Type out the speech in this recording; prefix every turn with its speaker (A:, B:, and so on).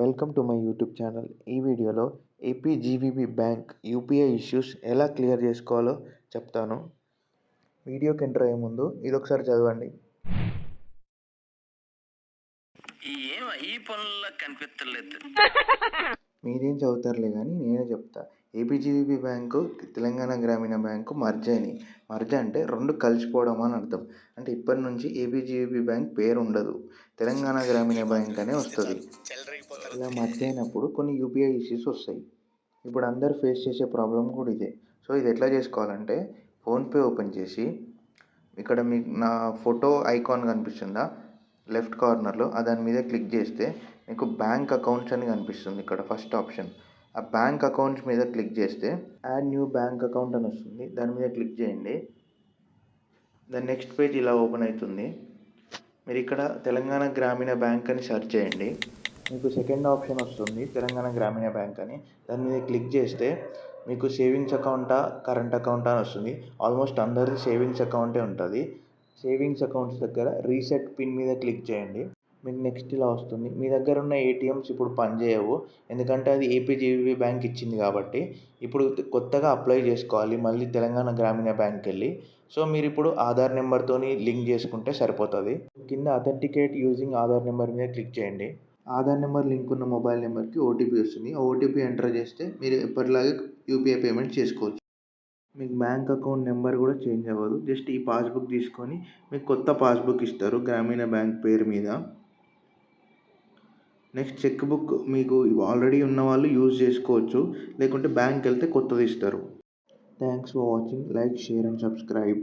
A: Welcome to my YouTube channel. ఈ వీడియోలో APGVB bank UPI issues ఎలా క్లియర్ చేసుకోవాలో చెప్తాను. వీడియోకి ఎంటర్ అయ్యే ముందు ఇది ఒకసారి చదవండి
B: ఈ పనుల్లో కనిపించలేదు
A: మీరేం చదువుతారులే కానీ నేనే చెప్తా. ఏపీజీవీబీ బ్యాంకు తెలంగాణ గ్రామీణ బ్యాంకు మర్జ్ అయినాయి మర్జ్ అంటే రెండు కలిసిపోవడం అని అర్థం. అంటే ఇప్పటి నుంచి ఏపీజీవీబీ బ్యాంక్ పేరు ఉండదు. తెలంగాణ గ్రామీణ బ్యాంక్ అనే వస్తుంది. ఇలా మర్జ్ అయినప్పుడు కొన్ని యూపీఐ ఇష్యూస్ వస్తాయి. ఇప్పుడు అందరు ఫేస్ చేసే ప్రాబ్లం కూడా ఇదే. సో ఇది ఎట్లా చేసుకోవాలంటే ఫోన్పే ఓపెన్ చేసి ఇక్కడ మీకు నా ఫోటో ఐకాన్ కనిపిస్తుందా? లెఫ్ట్ కార్నర్లో దాని మీద క్లిక్ చేస్తే మీకు బ్యాంక్ అకౌంట్స్ అని కనిపిస్తుంది ఇక్కడ ఫస్ట్ ఆప్షన్ ఆ బ్యాంక్ అకౌంట్స్ మీద క్లిక్ చేస్తే యాడ్ న్యూ బ్యాంక్ అకౌంట్ అని వస్తుంది. దాని మీద క్లిక్ చేయండి. దాని నెక్స్ట్ పేజ్ ఇలా ఓపెన్ అవుతుంది. మీరు ఇక్కడ తెలంగాణ గ్రామీణ బ్యాంక్ అని సెర్చ్ చేయండి. మీకు సెకండ్ ఆప్షన్ వస్తుంది తెలంగాణ గ్రామీణ బ్యాంక్ అని. దాని మీద క్లిక్ చేస్తే మీకు సేవింగ్స్ అకౌంటా కరెంట్ అకౌంటా అని వస్తుంది. ఆల్మోస్ట్ అందరిది సేవింగ్స్ అకౌంటే ఉంటుంది. సేవింగ్స్ అకౌంట్స్ దగ్గర రీసెట్ పిన్ మీద క్లిక్ చేయండి. మీకు నెక్స్ట్ ఇలా వస్తుంది. మీ దగ్గర ఉన్న ఏటీఎమ్స్ ఇప్పుడు పనిచేయవు. ఎందుకంటే అది ఏపీజీబీ బ్యాంక్ ఇచ్చింది కాబట్టి ఇప్పుడు కొత్తగా అప్లై చేసుకోవాలి. మళ్ళీ తెలంగాణ గ్రామీణ బ్యాంక్ వెళ్ళి. సో మీరు ఇప్పుడు ఆధార్ నెంబర్తోని లింక్ చేసుకుంటే సరిపోతుంది. కింద అథెంటికేట్ యూజింగ్ ఆధార్ నెంబర్ మీద క్లిక్ చేయండి. ఆధార్ నెంబర్ లింక్ ఉన్న మొబైల్ నెంబర్కి ఓటీపీ వస్తుంది. ఆ ఓటీపీ ఎంటర్ చేస్తే మీరు ఎప్పటిలాగే యూపీఐ పేమెంట్ చేసుకోవచ్చు. మీకు బ్యాంక్ అకౌంట్ నెంబర్ కూడా చేంజ్ అవ్వదు. జస్ట్ ఈ పాస్బుక్ తీసుకొని మీకు కొత్త పాస్బుక్ ఇస్తారు గ్రామీణ బ్యాంక్ పేరు మీద. నెక్స్ట్ చెక్ బుక్ మీకు ఆల్రెడీ ఉన్న వాళ్ళు యూజ్ చేసుకోవచ్చు. లేకుంటే బ్యాంక్కి వెళ్తే కొత్తది ఇస్తారు. Thanks for watching. Like share and subscribe.